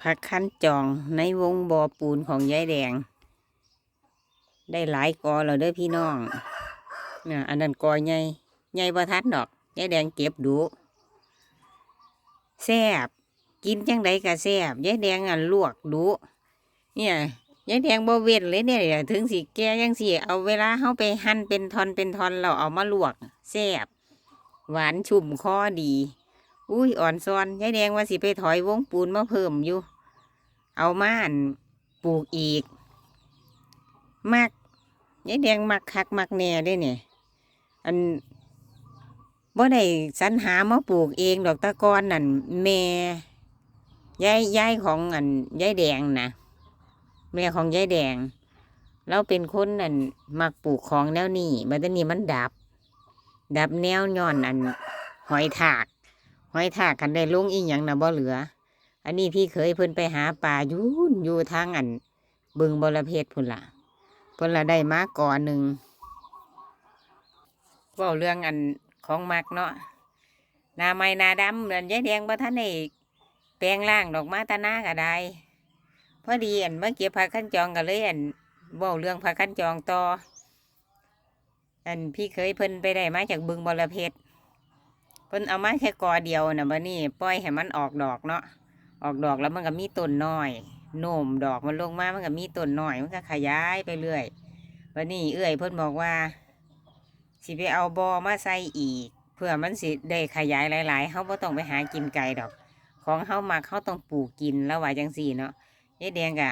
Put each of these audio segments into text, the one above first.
ผักคั้นจองในวงบ่อปูนของยายแดง ได้หลายกอแล้วเด้อพี่น้องเนี่ยอันนั้นกอใหญ่ใหญ่บ่ทันดอกยายแดงเก็บดูแซบกินจังใดก็แซบยายแดงอันลวกดูเนี่ยยายแดงบ่เว้นเลยเนี่ยถึงสิแก่ยังสิเอาเวลาเฮาไปหั่นเป็นทอนเป็นทอนเราเอามาลวกแซบหวานชุ่มคอดี อุ้ยอ่อนซอนยายแดงว่าสิไปถอยวงปูนมาเพิ่มอยู่ เอามานปลูกอีก มักยายแดงมักคักมักแน่เด้เนี่ยอันบ่ได้สรรหามาปลูกเองดอกตะกอนนั่นแม่ยายยายของอันยายแดงนะแม่ของยายแดง เราเป็นคนนั่นมักปลูกของแนวนี้บัดนี้มันดับ ดับแนวย้อนอันหอยถาก อยทากกันได้ลงอีหยังนะบ่เหลือ อันนี้พี่เคยเพิ่นไปหาปลายู่นอยู่ทางอัน บึงบรเพชรพุ่นละพิ่นละได้มาก่อนหนึ่งว่าเรื่องอันของมักเนาะนาไม้นาดำอันยายแดงบ่ทันได้แปลงร่างดอกม้ตะนาก็ได้พอดีอันเมื่อก็บผักขั้นจองกันเลยอันว่าเรื่องผักขั้นจองต่ออันพี่เคยเพิ่นไปได้มาจากบึงบรเพชร เพิ่นเอามาแค่กอเดียวนะบัดนี้ปล่อยให้มันออกดอกเนาะออกดอกแล้วมันก็มีต้นน้อยโหนมดอกมันลงมามันก็มีต้นน้อยมันก็ขยายไปเรื่อยบัดนี้เอื้อยเพิ่นบอกว่าสิไปเอาบอมาใส่อีก เพื่อมันสิได้ขยายหลายๆเฮาบ่ต้องไปหากินไกลดอก ของเฮามักเฮาต้องปลูกกินแล้วว่าจังซี่เนาะยายแดงก็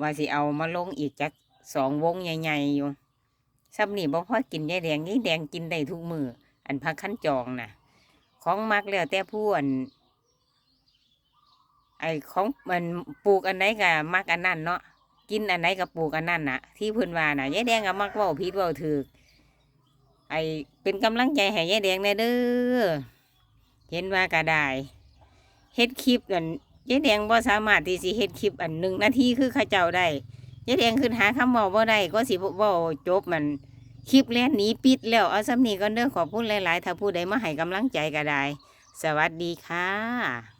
ว่าสิเอามาลงอีกจักสองวงใหญ่ๆอยู่ซ้ำนี่บ่พอกินยายแดงยายแดงกินได้ทุกมืออันพักขั้นจองน่ะ ของมักแล้วแต่ผู้อันไอของมันปลูกอันไหนก็มักอันนั้นเนาะกินอันไหนก็ปลูกอันนั้นน่ะ ที่พื้นว่าน่ะยายแดงก็มักว่าผิดเว่าถูกไอเป็นกำลังใจให้ยายแดงแน่เด้อเห็นว่าก็ได้เฮ็ดคลิปอันยายแดงบ่สามารถที่สิเฮ็ดคลิปอันหนึ่งนาทีคือข้าเจ้าได้ยายแดงขึ้นหาคำเว้าบ่ได้ก็สิเว้าจบมัน คลิปแล่นหนีปิดแล้ว เอาสำนีก็เด้อขอพูดหลายๆ ถ้าผู้ใดมาให้กำลังใจก็ได้ สวัสดีค่ะ